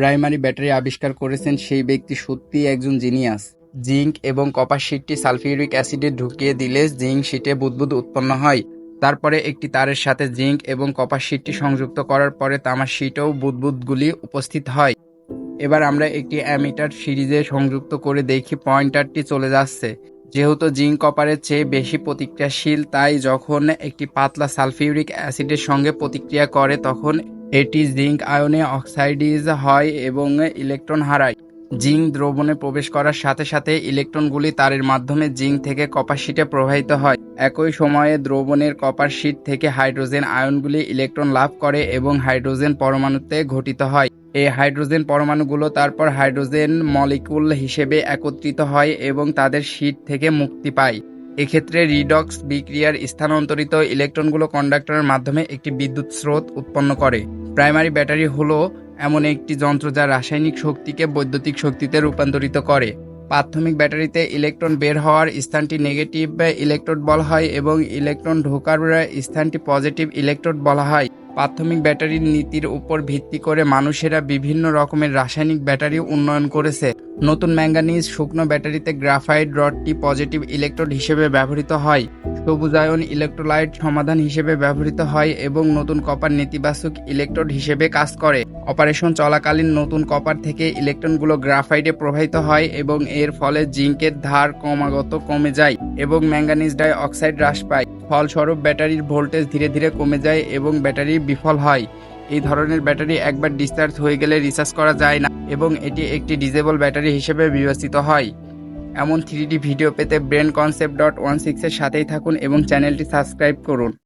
Primary battery আবিষ্কার করেছেন সেই ব্যক্তি সত্যিই একজন জিনিয়াস। জিঙ্ক এবং কপার শিটটি সালফিউরিক অ্যাসিডে ঢুকিয়ে দিলে জিঙ্ক শিটে বুদবুদ উৎপন্ন হয়। তারপরে একটি তারের সাথে জিঙ্ক এবং কপার শিটটি সংযুক্ত করার পরে তামার শিটেও বুদবুদগুলি উপস্থিত হয়। এবার আমরা একটি অ্যামিটার সিরিজে সংযুক্ত করে দেখি পয়েন্টারটি চলে যাচ্ছে। যেহেতু জিঙ্ক কপারের চেয়ে বেশি প্রতিক্রিয়াশীল, তাই যখন একটি পাতলা সালফিউরিক অ্যাসিডের সঙ্গে প্রতিক্রিয়া করে, তখন এটি জিঙ্ক আয়নে অক্সাইডিজ হয় এবং ইলেকট্রন হারায়। জিঙ্ক দ্রবণে প্রবেশ করার সাথে সাথে ইলেকট্রনগুলি তারের মাধ্যমে জিঙ্ক থেকে কপার শিটে প্রবাহিত হয়। একই সময়ে দ্রবণের কপার শিট থেকে হাইড্রোজেন আয়নগুলি ইলেকট্রন লাভ করে এবং হাইড্রোজেন পরমাণুতে ঘটিত হয়। এই হাইড্রোজেন পরমাণুগুলো তারপর হাইড্রোজেন মলিকুল হিসেবে একত্রিত হয় এবং তাদের শিট থেকে মুক্তি পায়। এক্ষেত্রে রিডক্স বিক্রিয়ার স্থানান্তরিত ইলেকট্রনগুলো কন্ডাক্টরের মাধ্যমে একটি বিদ্যুৎ স্রোত উৎপন্ন করে। প্রাইমারি ব্যাটারি হলো এমন একটি যন্ত্র যা রাসায়নিক শক্তিকে বৈদ্যুতিক শক্তিতে রূপান্তরিত করে। প্রাথমিক ব্যাটারিতে ইলেকট্রন বের হওয়ার স্থানটি নেগেটিভ ইলেকট্রোড বলা হয় এবং ইলেকট্রন ঢোকার স্থানটি পজিটিভ ইলেকট্রোড বলা হয়। প্রাথমিক ব্যাটারির নীতির উপর ভিত্তি করে মানুষেরা বিভিন্ন রকমের রাসায়নিক ব্যাটারি উন্নয়ন করেছে। নতুন ম্যাঙ্গানিজ শুকনো ব্যাটারিতে গ্রাফাইট রডটি পজিটিভ ইলেকট্রোড হিসেবে ব্যবহৃত হয়। সবুজায়ন ইলেকট্রোলাইট সমাধান হিসেবে ব্যবহৃত হয় এবং নতুন কপার নেতিবাচক ইলেকট্রোড হিসেবে কাজ করে। অপারেশন চলাকালীন নতুন কপার থেকে ইলেকট্রনগুলো গ্রাফাইটে প্রবাহিত হয় এবং এর ফলে জিঙ্কের ধার ক্রমাগত কমে যায় এবং ম্যাঙ্গানিজ ডাই অক্সাইড হ্রাস পায়। ফলস্বরূপ, ব্যাটারির ভোল্টেজ ধীরে ধীরে কমে যায় এবং ব্যাটারি বিফল হয়। এই ধরনের ব্যাটারি একবার ডিসচার্জ হয়ে গেলে রিচার্জ করা যায় না এবং এটি একটি ডিজেবল ব্যাটারি হিসেবে বিবেচিত হয়। এমন থ্রি ভিডিও পেতে ব্রেন কনসেপ্ট ডট ওয়ান সিক্সের সাথেই থাকুন এবং চ্যানেলটি সাবস্ক্রাইব করুন।